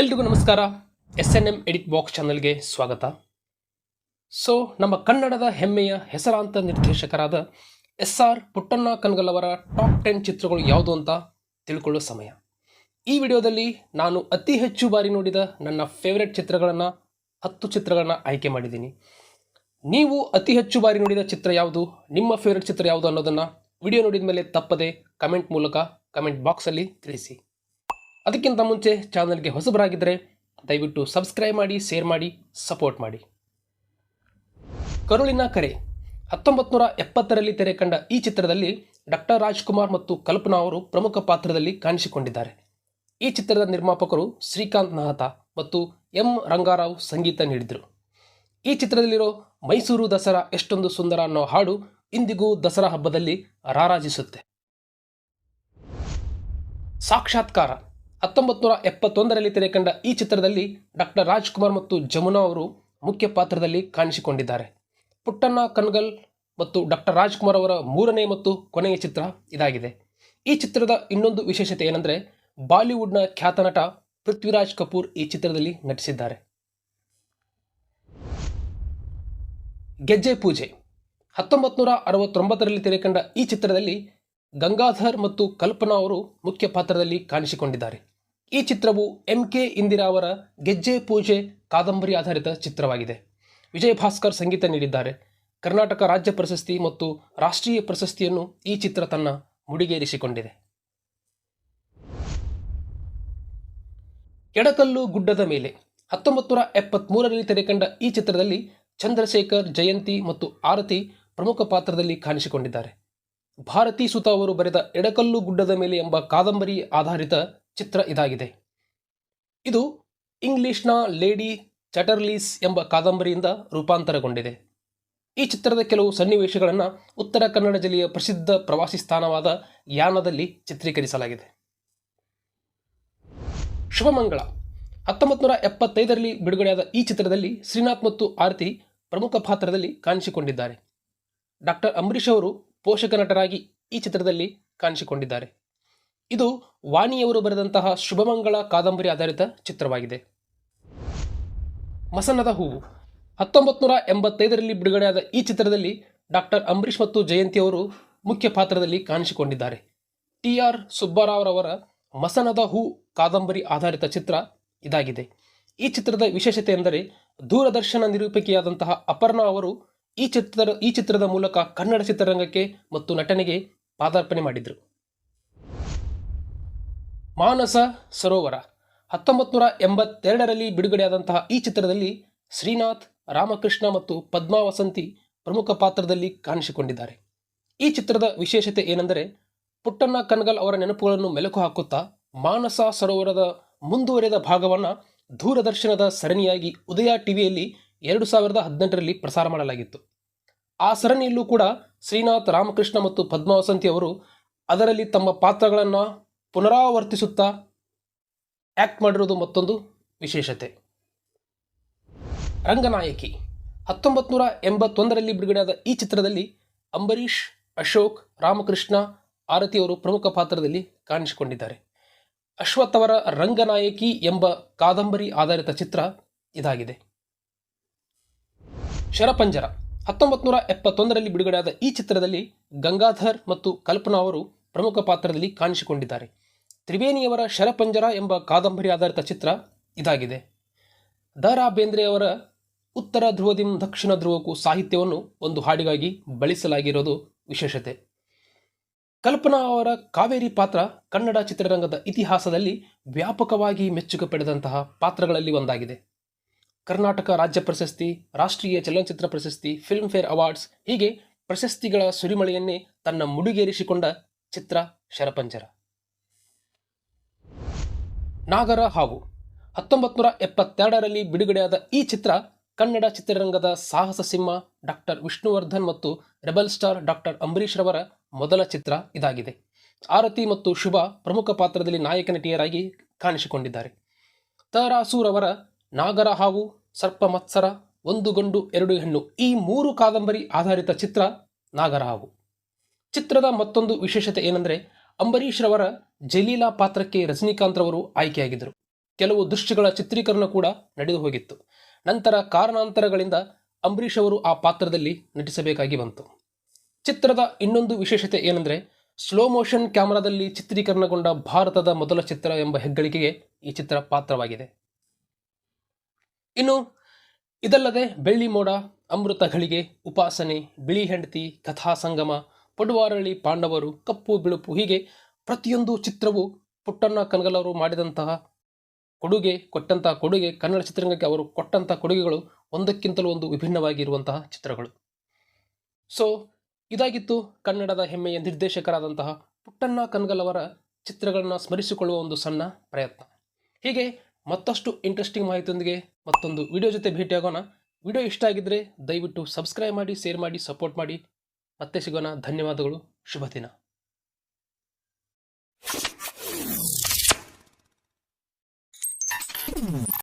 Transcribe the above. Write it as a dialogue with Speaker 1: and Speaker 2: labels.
Speaker 1: ಎಲ್ರಿಗೂ ನಮಸ್ಕಾರ. S N M edit box ಚಾನಲ್ಗೆ ಸ್ವಾಗತ. ಸೊ ನಮ್ಮ ಕನ್ನಡದ ಹೆಮ್ಮೆಯ ಹೆಸರಾಂತ ನಿರ್ದೇಶಕರಾದ ಎಸ್ ಆರ್ ಪುಟ್ಟಣ್ಣ ಕನ್ಗಲ್ ಅವರ ಟಾಪ್ ಟೆನ್ ಚಿತ್ರಗಳು ಯಾವುದು ಅಂತ ತಿಳ್ಕೊಳ್ಳೋ ಸಮಯ. ಈ ವಿಡಿಯೋದಲ್ಲಿ ನಾನು ಅತಿ ಹೆಚ್ಚು ಬಾರಿ ನೋಡಿದ ನನ್ನ ಫೇವ್ರೆಟ್ ಚಿತ್ರಗಳನ್ನು, ಹತ್ತು ಚಿತ್ರಗಳನ್ನು ಆಯ್ಕೆ ಮಾಡಿದ್ದೀನಿ. ನೀವು ಅತಿ ಹೆಚ್ಚು ಬಾರಿ ನೋಡಿದ ಚಿತ್ರ ಯಾವುದು, ನಿಮ್ಮ ಫೇವ್ರೆಟ್ ಚಿತ್ರ ಯಾವುದು ಅನ್ನೋದನ್ನು ವಿಡಿಯೋ ನೋಡಿದ ಮೇಲೆ ತಪ್ಪದೆ ಕಮೆಂಟ್ ಮೂಲಕ ಕಮೆಂಟ್ ಬಾಕ್ಸಲ್ಲಿ ತಿಳಿಸಿ. ಅದಕ್ಕಿಂತ ಮುಂಚೆ ಚಾನಲ್ಗೆ ಹೊಸಬರಾಗಿದ್ದರೆ ದಯವಿಟ್ಟು ಸಬ್ಸ್ಕ್ರೈಬ್ ಮಾಡಿ ಶೇರ್ ಮಾಡಿ ಸಪೋರ್ಟ್ ಮಾಡಿ. ಕರುಳಿನ ಕರೆ. ಹತ್ತೊಂಬತ್ತು ನೂರ ಎಪ್ಪತ್ತರಲ್ಲಿ ತೆರೆ ಕಂಡ ಈ ಚಿತ್ರದಲ್ಲಿ ಡಾಕ್ಟರ್ ರಾಜ್ಕುಮಾರ್ ಮತ್ತು ಕಲ್ಪನಾ ಅವರು ಪ್ರಮುಖ ಪಾತ್ರದಲ್ಲಿ ಕಾಣಿಸಿಕೊಂಡಿದ್ದಾರೆ. ಈ ಚಿತ್ರದ ನಿರ್ಮಾಪಕರು ಶ್ರೀಕಾಂತ್ ನಹತ ಮತ್ತು ಎಂ ರಂಗಾರಾವ್ ಸಂಗೀತ ನೀಡಿದರು. ಈ ಚಿತ್ರದಲ್ಲಿರೋ ಮೈಸೂರು ದಸರಾ ಎಷ್ಟೊಂದು ಸುಂದರ ಅನ್ನೋ ಹಾಡು ಇಂದಿಗೂ ದಸರಾ ಹಬ್ಬದಲ್ಲಿ ರಾರಾಜಿಸುತ್ತೆ. ಸಾಕ್ಷಾತ್ಕಾರ. ಹತ್ತೊಂಬತ್ತು ನೂರ ಎಪ್ಪತ್ತೊಂದರಲ್ಲಿ ತೆರೆಕಂಡ ಈ ಚಿತ್ರದಲ್ಲಿ ಡಾಕ್ಟರ್ ರಾಜ್ಕುಮಾರ್ ಮತ್ತು ಜಮುನಾ ಅವರು ಮುಖ್ಯ ಪಾತ್ರದಲ್ಲಿ ಕಾಣಿಸಿಕೊಂಡಿದ್ದಾರೆ. ಪುಟ್ಟಣ್ಣ ಕನ್ಗಲ್ ಮತ್ತು ಡಾಕ್ಟರ್ ರಾಜ್ಕುಮಾರ್ ಅವರ ಮೂರನೇ ಮತ್ತು ಕೊನೆಯ ಚಿತ್ರ ಇದಾಗಿದೆ. ಈ ಚಿತ್ರದ ಇನ್ನೊಂದು ವಿಶೇಷತೆ ಏನೆಂದರೆ ಬಾಲಿವುಡ್ನ ಖ್ಯಾತ ನಟ ಪೃಥ್ವಿರಾಜ್ ಕಪೂರ್ ಈ ಚಿತ್ರದಲ್ಲಿ ನಟಿಸಿದ್ದಾರೆ. ಗೆಜ್ಜೆ ಪೂಜೆ. ಹತ್ತೊಂಬತ್ತು ನೂರ ಅರವತ್ತೊಂಬತ್ತರಲ್ಲಿ ತೆರೆಕಂಡ ಈ ಚಿತ್ರದಲ್ಲಿ ಗಂಗಾಧರ್ ಮತ್ತು ಕಲ್ಪನಾ ಅವರು ಮುಖ್ಯ ಪಾತ್ರದಲ್ಲಿ ಕಾಣಿಸಿಕೊಂಡಿದ್ದಾರೆ. ಈ ಚಿತ್ರವು ಎಂ ಕೆ ಇಂದಿರಾ ಅವರ ಗೆಜ್ಜೆ ಪೂಜೆ ಕಾದಂಬರಿ ಆಧಾರಿತ ಚಿತ್ರವಾಗಿದೆ. ವಿಜಯ್ ಭಾಸ್ಕರ್ ಸಂಗೀತ ನೀಡಿದ್ದಾರೆ. ಕರ್ನಾಟಕ ರಾಜ್ಯ ಪ್ರಶಸ್ತಿ ಮತ್ತು ರಾಷ್ಟ್ರೀಯ ಪ್ರಶಸ್ತಿಯನ್ನು ಈ ಚಿತ್ರ ತನ್ನ ಮುಡಿಗೇರಿಸಿಕೊಂಡಿದೆ. ಎಡಕಲ್ಲು ಗುಡ್ಡದ ಮೇಲೆ ಹತ್ತೊಂಬತ್ತು ನೂರ ಎಪ್ಪತ್ತ್ಮೂರರಲ್ಲಿ ತೆರೆಕಂಡ ಈ ಚಿತ್ರದಲ್ಲಿ ಚಂದ್ರಶೇಖರ್, ಜಯಂತಿ ಮತ್ತು ಆರತಿ ಪ್ರಮುಖ ಪಾತ್ರದಲ್ಲಿ ಕಾಣಿಸಿಕೊಂಡಿದ್ದಾರೆ. ಭಾರತಿ ಸುತ ಅವರು ಬರೆದ ಎಡಕಲ್ಲು ಗುಡ್ಡದ ಮೇಲೆ ಎಂಬ ಕಾದಂಬರಿ ಆಧಾರಿತ ಚಿತ್ರ ಇದಾಗಿದೆ. ಇದು ಇಂಗ್ಲಿಷ್ನ ಲೇಡಿ ಚಟರ್ಲೀಸ್ ಎಂಬ ಕಾದಂಬರಿಯಿಂದ ರೂಪಾಂತರಗೊಂಡಿದೆ. ಈ ಚಿತ್ರದ ಕೆಲವು ಸನ್ನಿವೇಶಗಳನ್ನು ಉತ್ತರ ಕನ್ನಡ ಜಿಲ್ಲೆಯ ಪ್ರಸಿದ್ಧ ಪ್ರವಾಸಿ ಸ್ಥಾನವಾದ ಯಾನದಲ್ಲಿ ಚಿತ್ರೀಕರಿಸಲಾಗಿದೆ. ಶುಭಮಂಗಳ. ಹತ್ತೊಂಬತ್ತು ನೂರ ಎಪ್ಪತ್ತೈದರಲ್ಲಿ ಬಿಡುಗಡೆಯಾದ ಈ ಚಿತ್ರದಲ್ಲಿ ಶ್ರೀನಾಥ್ ಮತ್ತು ಆರತಿ ಪ್ರಮುಖ ಪಾತ್ರದಲ್ಲಿ ಕಾಣಿಸಿಕೊಂಡಿದ್ದಾರೆ. ಡಾಕ್ಟರ್ ಅಂಬರೀಷ್ ಅವರು ಪೋಷಕ ನಟರಾಗಿ ಈ ಚಿತ್ರದಲ್ಲಿ ಕಾಣಿಸಿಕೊಂಡಿದ್ದಾರೆ. ಇದು ವಾಣಿಯವರು ಬರೆದಂತಹ ಶುಭಮಂಗಳ ಕಾದಂಬರಿ ಆಧಾರಿತ ಚಿತ್ರವಾಗಿದೆ. ಮಸನದ ಹೂವು. ಹತ್ತೊಂಬತ್ತು ನೂರ ಎಂಬತ್ತೈದರಲ್ಲಿ ಬಿಡುಗಡೆಯಾದ ಈ ಚಿತ್ರದಲ್ಲಿ ಡಾಕ್ಟರ್ ಅಂಬರೀಷ್ ಮತ್ತು ಜಯಂತಿ ಅವರು ಮುಖ್ಯ ಪಾತ್ರದಲ್ಲಿ ಕಾಣಿಸಿಕೊಂಡಿದ್ದಾರೆ. ಟಿ. ಆರ್. ಸುಬ್ಬಾರಾವ್ರವರ ಮಸನದ ಹೂ ಕಾದಂಬರಿ ಆಧಾರಿತ ಚಿತ್ರ ಇದಾಗಿದೆ. ಈ ಚಿತ್ರದ ವಿಶೇಷತೆ ಎಂದರೆ ದೂರದರ್ಶನ ನಿರೂಪಕಿಯಾದಂತಹ ಅಪರ್ಣಾ ಅವರು ಈ ಚಿತ್ರ ಈ ಚಿತ್ರದ ಮೂಲಕ ಕನ್ನಡ ಚಿತ್ರರಂಗಕ್ಕೆ ಮತ್ತು ನಟನೆಗೆ ಪಾದಾರ್ಪಣೆ ಮಾಡಿದರು. ಮಾನಸ ಸರೋವರ. ಹತ್ತೊಂಬತ್ತು ನೂರ ಎಂಬತ್ತೆರಡರಲ್ಲಿ ಬಿಡುಗಡೆಯಾದಂತಹ ಈ ಚಿತ್ರದಲ್ಲಿ ಶ್ರೀನಾಥ್, ರಾಮಕೃಷ್ಣ ಮತ್ತು ಪದ್ಮಾ ವಸಂತಿ ಪ್ರಮುಖ ಪಾತ್ರದಲ್ಲಿ ಕಾಣಿಸಿಕೊಂಡಿದ್ದಾರೆ. ಈ ಚಿತ್ರದ ವಿಶೇಷತೆ ಏನೆಂದರೆ, ಪುಟ್ಟಣ್ಣ ಕನ್ಗಲ್ ಅವರ ನೆನಪುಗಳನ್ನು ಮೆಲುಕು ಹಾಕುತ್ತಾ ಮಾನಸ ಸರೋವರದ ಮುಂದುವರೆದ ಭಾಗವನ್ನು ದೂರದರ್ಶನದ ಸರಣಿಯಾಗಿ ಉದಯ ಟಿವಿಯಲ್ಲಿ ಎರಡು ಸಾವಿರದ ಹದಿನೆಂಟರಲ್ಲಿ ಪ್ರಸಾರ ಮಾಡಲಾಗಿತ್ತು. ಆ ಸರಣಿಯಲ್ಲೂ ಕೂಡ ಶ್ರೀನಾಥ್, ರಾಮಕೃಷ್ಣ ಮತ್ತು ಪದ್ಮಾವಸಂತಿ ಅವರು ಅದರಲ್ಲಿ ತಮ್ಮ ಪಾತ್ರಗಳನ್ನು ಪುನರಾವರ್ತಿಸುತ್ತಾ ಆ್ಯಕ್ಟ್ ಮಾಡಿರೋದು ಮತ್ತೊಂದು ವಿಶೇಷತೆ. ರಂಗನಾಯಕಿ ಹತ್ತೊಂಬತ್ತು ನೂರ ಎಂಬತ್ತೊಂದರಲ್ಲಿ ಬಿಡುಗಡೆಯಾದ ಈ ಚಿತ್ರದಲ್ಲಿ ಅಂಬರೀಷ್, ಅಶೋಕ್, ರಾಮಕೃಷ್ಣ, ಆರತಿ ಅವರು ಪ್ರಮುಖ ಪಾತ್ರದಲ್ಲಿ ಕಾಣಿಸಿಕೊಂಡಿದ್ದಾರೆ. ಅಶ್ವಥ್ ಅವರ ರಂಗನಾಯಕಿ ಎಂಬ ಕಾದಂಬರಿ ಆಧಾರಿತ ಚಿತ್ರ ಇದಾಗಿದೆ. ಶರಪಂಜರ ಹತ್ತೊಂಬತ್ತು ನೂರ ಎಪ್ಪತ್ತೊಂದರಲ್ಲಿ ಬಿಡುಗಡೆಯಾದ ಈ ಚಿತ್ರದಲ್ಲಿ ಗಂಗಾಧರ್ ಮತ್ತು ಕಲ್ಪನಾ ಅವರು ಪ್ರಮುಖ ಪಾತ್ರದಲ್ಲಿ ಕಾಣಿಸಿಕೊಂಡಿದ್ದಾರೆ. ತ್ರಿವೇಣಿಯವರ ಶರಪಂಜರ ಎಂಬ ಕಾದಂಬರಿ ಆಧಾರಿತ ಚಿತ್ರ ಇದಾಗಿದೆ. ದ ರಾ ಬೇಂದ್ರೆಯವರ ಉತ್ತರ ಧ್ರುವದಿಂ ದಕ್ಷಿಣ ಧ್ರುವಕ್ಕೂ ಸಾಹಿತ್ಯವನ್ನು ಒಂದು ಹಾಡಿಗಾಗಿ ಬಳಸಲಾಗಿರೋದು ವಿಶೇಷತೆ. ಕಲ್ಪನಾ ಅವರ ಕಾವೇರಿ ಪಾತ್ರ ಕನ್ನಡ ಚಿತ್ರರಂಗದ ಇತಿಹಾಸದಲ್ಲಿ ವ್ಯಾಪಕವಾಗಿ ಮೆಚ್ಚುಗೆ ಪಡೆದಂತಹ ಪಾತ್ರಗಳಲ್ಲಿ ಒಂದಾಗಿದೆ. ಕರ್ನಾಟಕ ರಾಜ್ಯ ಪ್ರಶಸ್ತಿ, ರಾಷ್ಟ್ರೀಯ ಚಲನಚಿತ್ರ ಪ್ರಶಸ್ತಿ ಫಿಲ್ಮ್ ಫೇರ್ ಅವಾರ್ಡ್ಸ್ ಹೀಗೆ ಪ್ರಶಸ್ತಿಗಳ ಸುರಿಮಳೆಯನ್ನೇ ತನ್ನ ಮುಡಿಗೇರಿಸಿಕೊಂಡ ಚಿತ್ರ ಶರಪಂಜರ. ನಾಗರ ಹಾವು ಹತ್ತೊಂಬತ್ತು ನೂರ ಎಪ್ಪತ್ತೆರಡರಲ್ಲಿ ಬಿಡುಗಡೆಯಾದ ಈ ಚಿತ್ರ ಕನ್ನಡ ಚಿತ್ರರಂಗದ ಸಾಹಸ ಸಿಂಹ ಡಾಕ್ಟರ್ ವಿಷ್ಣುವರ್ಧನ್ ಮತ್ತು ರೆಬಲ್ ಸ್ಟಾರ್ ಡಾಕ್ಟರ್ ಅಂಬರೀಷ್ ರವರ ಮೊದಲ ಚಿತ್ರ ಇದಾಗಿದೆ. ಆರತಿ ಮತ್ತು ಶುಭ ಪ್ರಮುಖ ಪಾತ್ರದಲ್ಲಿ ನಾಯಕ ನಟಿಯರಾಗಿ ಕಾಣಿಸಿಕೊಂಡಿದ್ದಾರೆ. ತರಾಸೂರವರ ನಾಗರ ಹಾವು ಸರ್ಪ ಮತ್ಸರ, ಒಂದು ಗಂಡು, ಎರಡು ಹೆಣ್ಣು ಈ ಮೂರು ಕಾದಂಬರಿ ಆಧಾರಿತ ಚಿತ್ರ ನಾಗರ ಹಾವು ಚಿತ್ರದ ಮತ್ತೊಂದು ವಿಶೇಷತೆ ಏನೆಂದರೆ ಅಂಬರೀಷ್ ರವರ ಜಲೀಲಾ ಪಾತ್ರಕ್ಕೆ ರಜನಿಕಾಂತ್ ರವರು ಆಯ್ಕೆಯಾಗಿದ್ದರು. ಕೆಲವು ದೃಶ್ಯಗಳ ಚಿತ್ರೀಕರಣ ಕೂಡ ನಡೆದು ಹೋಗಿತ್ತು. ನಂತರ ಕಾರಣಾಂತರಗಳಿಂದ ಅಂಬರೀಷ್ ಅವರು ಆ ಪಾತ್ರದಲ್ಲಿ ನಟಿಸಬೇಕಾಗಿ ಬಂತು. ಚಿತ್ರದ ಇನ್ನೊಂದು ವಿಶೇಷತೆ ಏನೆಂದರೆ ಸ್ಲೋ ಮೋಷನ್ ಕ್ಯಾಮರಾದಲ್ಲಿ ಚಿತ್ರೀಕರಣಗೊಂಡ ಭಾರತದ ಮೊದಲ ಚಿತ್ರ ಎಂಬ ಹೆಗ್ಗಳಿಕೆಗೆ ಈ ಚಿತ್ರ ಪಾತ್ರವಾಗಿದೆ. ಇನ್ನು, ಇದಲ್ಲದೆ ಬೆಳ್ಳಿ ಮೋಡ ಅಮೃತ ಘಳಿಗೆ, ಉಪಾಸನೆ, ಬಿಳಿ ಹೆಂಡತಿ, ಕಥಾ ಸಂಗಮ ಪಡುವಾರಳ್ಳಿ ಪಾಂಡವರು ಕಪ್ಪು ಬಿಳುಪು ಹೀಗೆ ಪ್ರತಿಯೊಂದು ಚಿತ್ರವು ಪುಟ್ಟಣ್ಣ ಕನಗಲವರು ಮಾಡಿದಂತಹ ಕೊಡುಗೆ, ಕೊಟ್ಟಂತಹ ಕೊಡುಗೆ, ಕನ್ನಡ ಚಿತ್ರರಂಗಕ್ಕೆ ಅವರು ಕೊಟ್ಟಂತಹ ಕೊಡುಗೆಗಳು ಒಂದಕ್ಕಿಂತಲೂ ಒಂದು ವಿಭಿನ್ನವಾಗಿರುವಂತಹ ಚಿತ್ರಗಳು. ಸೊ ಇದಾಗಿತ್ತು ಕನ್ನಡದ ಹೆಮ್ಮೆಯ ನಿರ್ದೇಶಕರಾದಂತಹ ಪುಟ್ಟಣ್ಣ ಕನಗಲವರ ಚಿತ್ರಗಳನ್ನು ಸ್ಮರಿಸಿಕೊಳ್ಳುವ ಒಂದು ಸಣ್ಣ ಪ್ರಯತ್ನ. ಹೀಗೆ ಮತ್ತಷ್ಟು ಇಂಟ್ರೆಸ್ಟಿಂಗ್ ಮಾಹಿತಿಯೊಂದಿಗೆ ಮತ್ತೊಂದು ವಿಡಿಯೋ ಜೊತೆ ಭೇಟಿಯಾಗೋಣ. ವಿಡಿಯೋ ಇಷ್ಟ ಆಗಿದ್ದರೆ ದಯವಿಟ್ಟು ಸಬ್ಸ್ಕ್ರೈಬ್ ಮಾಡಿ ಶೇರ್ ಮಾಡಿ ಸಪೋರ್ಟ್ ಮಾಡಿ. ಮತ್ತೆ ಸಿಗೋಣ. ಧನ್ಯವಾದಗಳು. ಶುಭ ದಿನ.